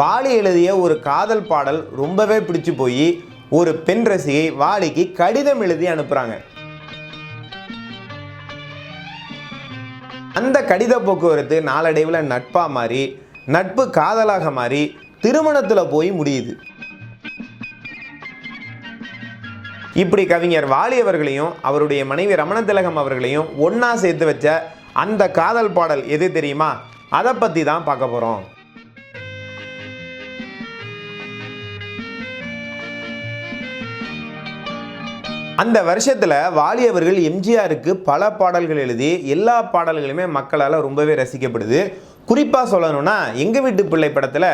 வாலி எழுதிய ஒரு காதல் பாடல் ரொம்பவே பிடிச்சு போய் ஒரு பெண் ரசிகை வாலிக்கு கடிதம் எழுதி அனுப்புறாங்க. அந்த கடித போக்குவரத்து நாளடைவில் நட்பா மாறி நட்பு காதலாக மாறி திருமணத்தில் போய் முடியுது. இப்படி கவிஞர் வாலி அவர்களையும் அவருடைய மனைவி ரமண திலகம் அவர்களையும் ஒன்றா சேர்த்து வச்ச அந்த காதல் பாடல் எது தெரியுமா? அதை பற்றி தான் பார்க்க போகிறோம் அந்த வருஷத்தில் வாலி அவர்கள் எம்ஜிஆருக்கு பல பாடல்கள் எழுதி எல்லா பாடல்களுமே மக்களால் ரொம்பவே ரசிக்கப்படுது. குறிப்பாக சொல்லணும்னா எங்கள் வீட்டு பிள்ளை படத்தில்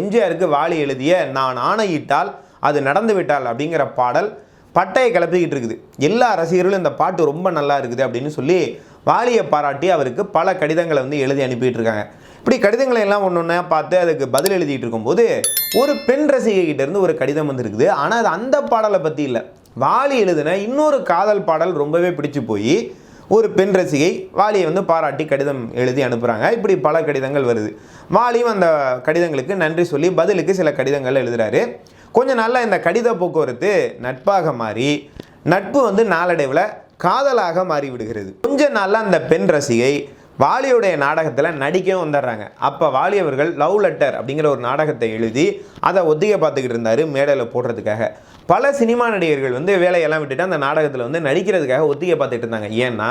எம்ஜிஆருக்கு வாலி எழுதிய நான் ஆணையிட்டால் அது நடந்து விட்டால் அப்படிங்கிற பாடல் பட்டையை கிளப்பிக்கிட்டு இருக்குது. எல்லா ரசிகர்களும் இந்த பாட்டு ரொம்ப நல்லா இருக்குது அப்படின்னு சொல்லி வாலியை பாராட்டி அவருக்கு பல கடிதங்களை வந்து எழுதி அனுப்பிட்டு இருக்காங்க. இப்படி கடிதங்களை எல்லாம் ஒன்று ஒன்றா பார்த்து அதுக்கு பதில் எழுதிட்டு இருக்கும்போது ஒரு பெண் ரசிகை இருந்து ஒரு கடிதம் வந்திருக்குது. ஆனால் அது அந்த பாடலை பற்றி இல்லை. வாலி எழுதின இன்னொரு காதல் பாடல் ரொம்பவே பிடிச்சு போய் ஒரு பெண் ரசிகை வாலியை வந்து பாராட்டி கடிதம் எழுதி அனுப்புகிறாங்க இப்படி பல கடிதங்கள் வருது. வாலியும் அந்த கடிதங்களுக்கு நன்றி சொல்லி பதிலுக்கு சில கடிதங்கள் எழுதுகிறாரு கொஞ்ச நாளில் இந்த கடித போக்குவரத்து நட்பாக மாறி நட்பு வந்து நாளடைவில் காதலாக மாறிவிடுகிறது. கொஞ்ச நாளில் அந்த பெண் ரசிகை வாலியுடைய நாடகத்தில் நடிக்கவும் வந்துடுறாங்க. அப்போ வாலி அவர்கள் லவ் லெட்டர் அப்படிங்கிற ஒரு நாடகத்தை எழுதி அதை ஒத்திகை பார்த்துக்கிட்டு இருந்தார் மேடையில் போடுறதுக்காக. பல சினிமா நடிகர்கள் வந்து வேலையெல்லாம் விட்டுட்டு அந்த நாடகத்தில் வந்து நடிக்கிறதுக்காக ஒத்திகை பார்த்துட்டு இருந்தாங்க. ஏன்னா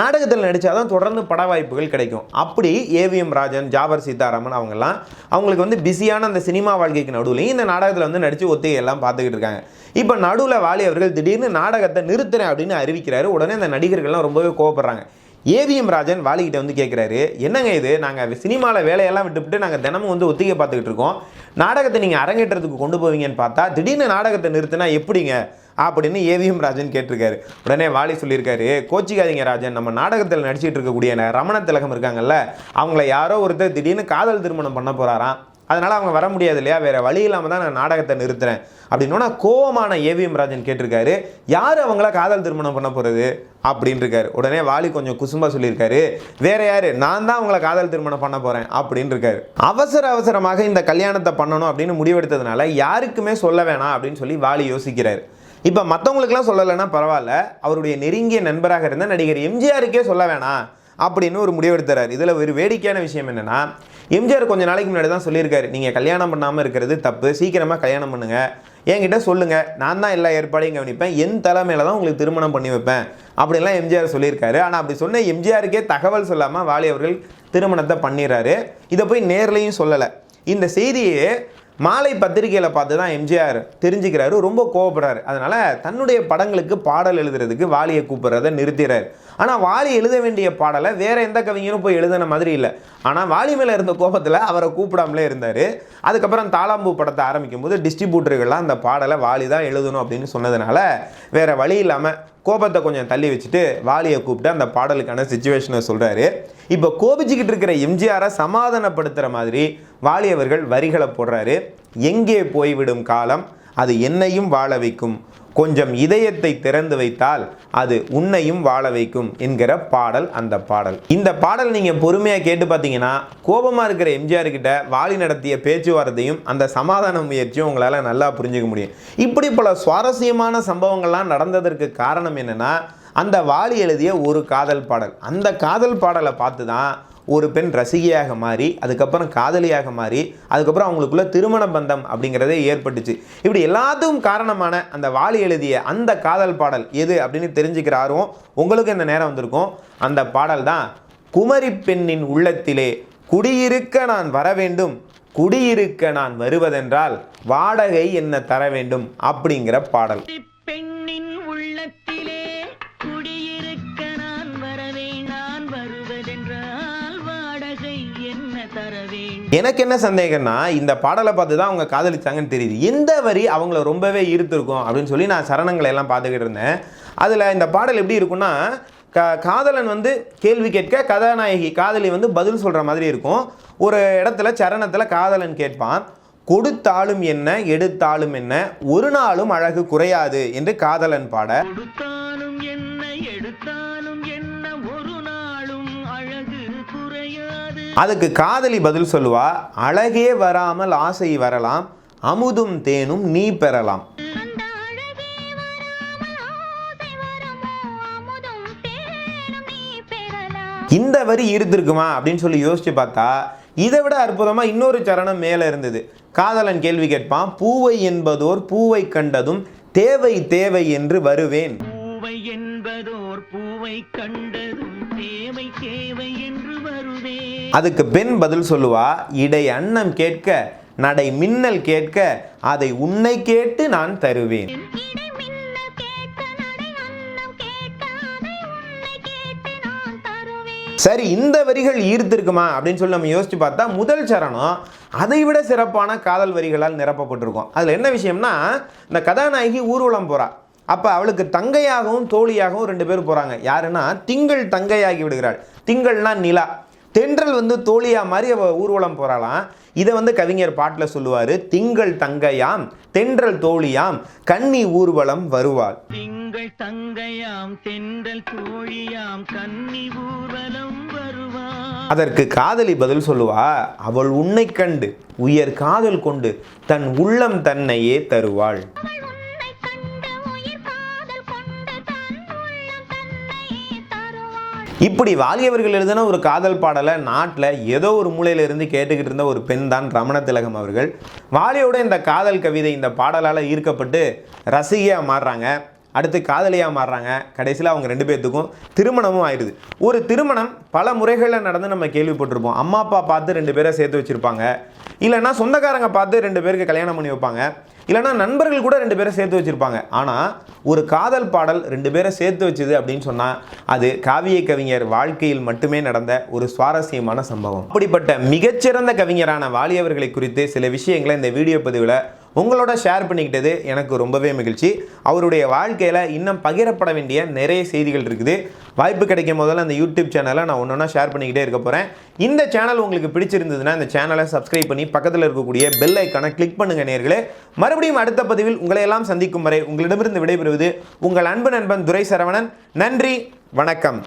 நாடகத்தில் நடித்தாதான் தொடர்ந்து பட வாய்ப்புகள் கிடைக்கும். அப்படி ஏவிஎம் ராஜன் ஜாபர் சீதாராமன் அவங்கெல்லாம் அவங்களுக்கு வந்து பிஸியான அந்த சினிமா வாழ்க்கைக்கு நடுவுலையும் இந்த நாடகத்தில் வந்து நடித்து ஒத்திகை எல்லாம் பார்த்துக்கிட்டு இருக்காங்க. இப்போ நடுவில் வாலி அவர்கள் திடீர்னு நாடகத்தை நிறுத்துறேன் அப்படின்னு அறிவிக்கிறாரு. உடனே அந்த நடிகர்கள்லாம் ரொம்பவே கோவப்படுறாங்க. ஏவிஎம் ராஜன் வாலிகிட்ட வந்து கேட்குறாரு என்னங்க இது? நாங்கள் சினிமாவில் வேலையெல்லாம் விட்டுவிட்டு நாங்கள் தினமும் வந்து ஒத்திகை பார்த்துக்கிட்டு இருக்கோம். நாடகத்தை நீங்கள் அரங்கேற்றத்துக்கு கொண்டு போவீங்கன்னு பார்த்தா திடீர்னு நாடகத்தை நிறுத்தினா எப்படிங்க? அப்படின்னு ஏவிஎம் ராஜன் கேட்டிருக்காரு. உடனே வாலி சொல்லியிருக்காரு கோச்சிக்காதீங்க ராஜன் நம்ம நாடகத்தில் நடிச்சிட்டு இருக்கக்கூடிய ரமண திலகம் இருக்காங்கல்ல அவங்கள யாரோ ஒருத்தர் திடீர்னு காதல் திருமணம் பண்ண போகிறாராம் அதனால் அவங்க வர முடியாது இல்லையா வேறு வழி இல்லாமல் தான் நான் நாடகத்தை நிறுத்துறேன். அப்படின்னா கோவமான ஏவிஎம் ராஜன் கேட்டிருக்காரு யார் அவங்கள காதல் திருமணம் பண்ண போகிறது அப்படின்னு இருக்காரு உடனே வாலி கொஞ்சம் குசும்பா சொல்லியிருக்காரு வேற யாரு நான் தான் அவங்கள காதல் திருமணம் பண்ண போகிறேன் அப்படின்னு இருக்காரு அவசர அவசரமாக இந்த கல்யாணத்தை பண்ணணும் அப்படின்னு முடிவெடுத்ததுனால யாருக்குமே சொல்ல வேணாம் அப்படின்னு சொல்லி வாலி யோசிக்கிறாரு. இப்போ மற்றவங்களுக்குலாம் சொல்லலைன்னா பரவாயில்ல. அவருடைய நெருங்கிய நண்பராக இருந்த நடிகர் எம்ஜிஆருக்கே சொல்ல வேணாம் அப்படின்னு ஒரு முடிவெடுத்துறாரு இதில் ஒரு வேடிக்கையான விஷயம் என்னென்னா எம்ஜிஆர் கொஞ்சம் நாளைக்கு முன்னாடி தான் சொல்லியிருக்காரு நீங்கள் கல்யாணம் பண்ணாமல் இருக்கிறது தப்பு. சீக்கிரமாக கல்யாணம் பண்ணுங்கள் என்கிட்ட சொல்லுங்கள் நான் தான் எல்லா ஏற்பாடையும் கவனிப்பேன். என் தலைமையில் தான் உங்களுக்கு திருமணம் பண்ணி வைப்பேன். அப்படின்லாம் எம்ஜிஆர் சொல்லியிருக்காரு. ஆனால் அப்படி சொன்ன எம்ஜிஆருக்கே தகவல் சொல்லாமல் வாலி அவர்கள் திருமணத்தை பண்ணிடுறாரு. இதை போய் நேர்லையும் சொல்லலை. இந்த செய்தியை மாலை பத்திரிகையில் பார்த்து தான் எம்ஜிஆர் தெரிஞ்சுக்கிறாரு ரொம்ப கோவப்படுறாரு. அதனால் தன்னுடைய படங்களுக்கு பாடல் எழுதுறதுக்கு வாலியை கூப்பிட்றத நிறுத்திடுறாரு ஆனால் வாலி எழுத வேண்டிய பாடலை வேறு எந்த கவிஞரும் போய் எழுதின மாதிரி இல்லை. ஆனால் வாலி மேலே இருந்த கோபத்தில் அவரை கூப்பிடாமலே இருந்தார். அதுக்கப்புறம் தாளாம்பூ படத்தை ஆரம்பிக்கும் போது டிஸ்ட்ரிபியூட்டர்கள்லாம் அந்த பாடலை வாலி தான் எழுதணும் அப்படின்னு சொன்னதுனால வேறு வழி இல்லாமல் கோபத்தை கொஞ்சம் தள்ளி வச்சுட்டு வாலியை கூப்பிட்டு அந்த பாடலுக்கான சுச்சுவேஷனை சொல்கிறாரு இப்போ கோபிச்சுக்கிட்டு இருக்கிற எம்ஜிஆரை சமாதானப்படுத்துகிற மாதிரி வாலி அவர்கள் வரிகளை போடுறாரு. எங்கே போய்விடும் காலம்? அது என்னையும் வாழ வைக்கும். கொஞ்சம் இதயத்தை திறந்து வைத்தால் அது உன்னையும் வாழ வைக்கும் என்கிற பாடல் அந்த பாடல். இந்த பாடல் நீங்கள் பொறுமையாக கேட்டு பார்த்தீங்கன்னா கோபமாக இருக்கிற எம்ஜிஆர் கிட்ட வாலி நடத்திய பேச்சுவார்த்தையும் அந்த சமாதான முயற்சியும் உங்களால் நல்லா புரிஞ்சுக்க முடியும். இப்படி பல சுவாரஸ்யமான சம்பவங்கள்லாம் நடந்ததற்கு காரணம் என்னென்னா அந்த வாலி எழுதிய ஒரு காதல் பாடல். அந்த காதல் பாடலை பார்த்து தான் ஒரு பெண் ரசிகையாக மாறி அதுக்கப்புறம் காதலியாக மாறி அதுக்கப்புறம் அவங்களுக்குள்ள திருமண பந்தம் அப்படிங்கிறதே ஏற்பட்டுச்சு. இப்படி எல்லாத்துக்கும் காரணமான அந்த வாலி எழுதிய அந்த காதல் பாடல் எது அப்படின்னு தெரிஞ்சுக்கிற ஆர்வம் உங்களுக்கு இந்த நேரம் வந்திருக்கும். அந்த பாடல் தான் குமரி பெண்ணின் உள்ளத்திலே குடியிருக்க நான் வர வேண்டும் குடியிருக்க நான் வருவதென்றால் வாடகை என்ன தர வேண்டும் அப்படிங்கிற பாடல். பெண்ணின் உள்ளத்திலே குடியிருக்க எனக்கு என்ன சந்தேகம்னா இந்த பாடலை பார்த்து தான் அவங்க காதலிச்சாங்கன்னு தெரியுது. எந்த வரி அவங்கள ரொம்பவே ஈர்த்திருக்கும் அப்படின்னு சொல்லி நான் சரணங்களை எல்லாம் பார்த்துக்கிட்டு இருந்தேன். அதில் இந்த பாடல் எப்படி இருக்கும்னா க காதலன் வந்து கேள்வி கேட்க கதாநாயகி காதலி வந்து பதில் சொல்கிற மாதிரி இருக்கும். ஒரு இடத்துல சரணத்தில் காதலன் கேட்பான் கொடுத்தாலும் என்ன எடுத்தாலும் என்ன ஒரு நாளும் அழகு குறையாது என்று காதலன் பாட. அதுக்கு காதலி பதில் சொல்லுவா அழகே வராமல் ஆசை வரலாம் அமுதும் தேனும் நீ பெறலாம். அந்த அழகே வராமல் ஆசை வருமோ அமுதும் தேனும் நீ பெறலாம். இந்த வரி இருந்திருக்குமா அப்படின்னு சொல்லி யோசிச்சு பார்த்தா இதை விட அற்புதமா இன்னொரு சரணம் மேல இருந்தது. காதலன் கேள்வி கேட்பான் பூவை என்பதோர் பூவை கண்டதும் தேவை தேவை என்று வருவேன். பூவை என்பதோர் பூவை கண்டதும் தேவை தேவை என்று வருவே அதுக்கு பெண் பதில் சொல்லுவா இடை அன்னம் கேட்க நடை மின்னல் கேட்க அதை உன்னை கேட்டு நான் தருவேன். சரி இந்த வரிகள் ஈர்த்திருக்குமா அப்படின்னு சொல்லி நம்ம யோசிச்சு பார்த்தா முதல் சரணம் அதை விட சிறப்பான காதல் வரிகளால் நிரப்பப்பட்டிருக்கும். அதில் என்ன விஷயம்னா இந்த கதாநாயகி ஊர்வலம் போறா. அப்போ அவளுக்கு தங்கையாகவும் தோழியாகவும் ரெண்டு பேர் போகிறாங்க யாருன்னா திங்கள் தங்கையாகி விடுகிறாள். திங்கள்னா நிலா. தென்றல் வந்து தோழியா மாதிரி அவ ஊர்வலம் போறாளாம். இதை வந்து கவிஞர் பாட்டில் சொல்லுவார் திங்கள் தங்கையாம் தென்றல் தோழியாம் கன்னி ஊர்வலம் வருவாள். திங்கள் தங்கையாம் தென்றல் தோழியாம் கன்னி ஊர்வலம் அதற்கு காதலி பதில் சொல்லுவா அவள் உன்னை கண்டு உயர் காதல் கொண்டு தன் உள்ளம் தன்னையே தருவாள். இப்படி வாலியவர்கள் எழுதின ஒரு காதல் பாடலை நாட்டில் ஏதோ ஒரு மூலையிலிருந்து கேட்டுக்கிட்டு இருந்த ஒரு பெண் தான் ரமண திலகம் அவர்கள். வாலியோட இந்த காதல் கவிதை இந்த பாடலால் ஈர்க்கப்பட்டு ரசிகையாக மாறுறாங்க. அடுத்து காதலியாக மாறுறாங்க. கடைசியில் அவங்க ரெண்டு பேர்த்துக்கும் திருமணமும் ஆயிடுது. ஒரு திருமணம் பல முறைகளில் நடந்து நம்ம கேள்விப்பட்டிருப்போம். அம்மா அப்பா பார்த்து ரெண்டு பேரை சேர்த்து வச்சுருப்பாங்க. இல்லைன்னா சொந்தக்காரங்க பார்த்து ரெண்டு பேருக்கு கல்யாணம் பண்ணி வைப்பாங்க. இல்லைன்னா நண்பர்கள் கூட ரெண்டு பேரை சேர்த்து வச்சுருப்பாங்க. ஆனால் ஒரு காதல் பாடல் ரெண்டு பேரை சேர்த்து வச்சுது அப்படின்னு சொன்னால் அது காவிய கவிஞர் வாழ்க்கையில் மட்டுமே நடந்த ஒரு சுவாரஸ்யமான சம்பவம். அப்படிப்பட்ட மிகச்சிறந்த கவிஞரான வாலியவர்களை குறித்து சில விஷயங்களை இந்த வீடியோ பதிவில் உங்களோட ஷேர் பண்ணிக்கிட்டது எனக்கு ரொம்பவே மகிழ்ச்சி. அவருடைய வாழ்க்கையில் இன்னும் பகிரப்பட வேண்டிய நிறைய செய்திகள் இருக்குது. வாய்ப்பு கிடைக்கும் போதெல்லாம் அந்த யூடியூப் சேனலை நான் ஒன்று ஒன்றா ஷேர் பண்ணிக்கிட்டே இருக்க போகிறேன் இந்த சேனல் உங்களுக்கு பிடிச்சிருந்ததுன்னா இந்த சேனலை சப்ஸ்கிரைப் பண்ணி பக்கத்தில் இருக்கக்கூடிய பெல் ஐக்கானை கிளிக் பண்ணுங்க நேர்களே. மறுபடியும் அடுத்த பதிவில் உங்களையெல்லாம் சந்திக்கும் வரை உங்களிடமிருந்து விடைபெறுவது உங்கள் அன்பு நண்பன் துரை சரவணன் நன்றி வணக்கம்.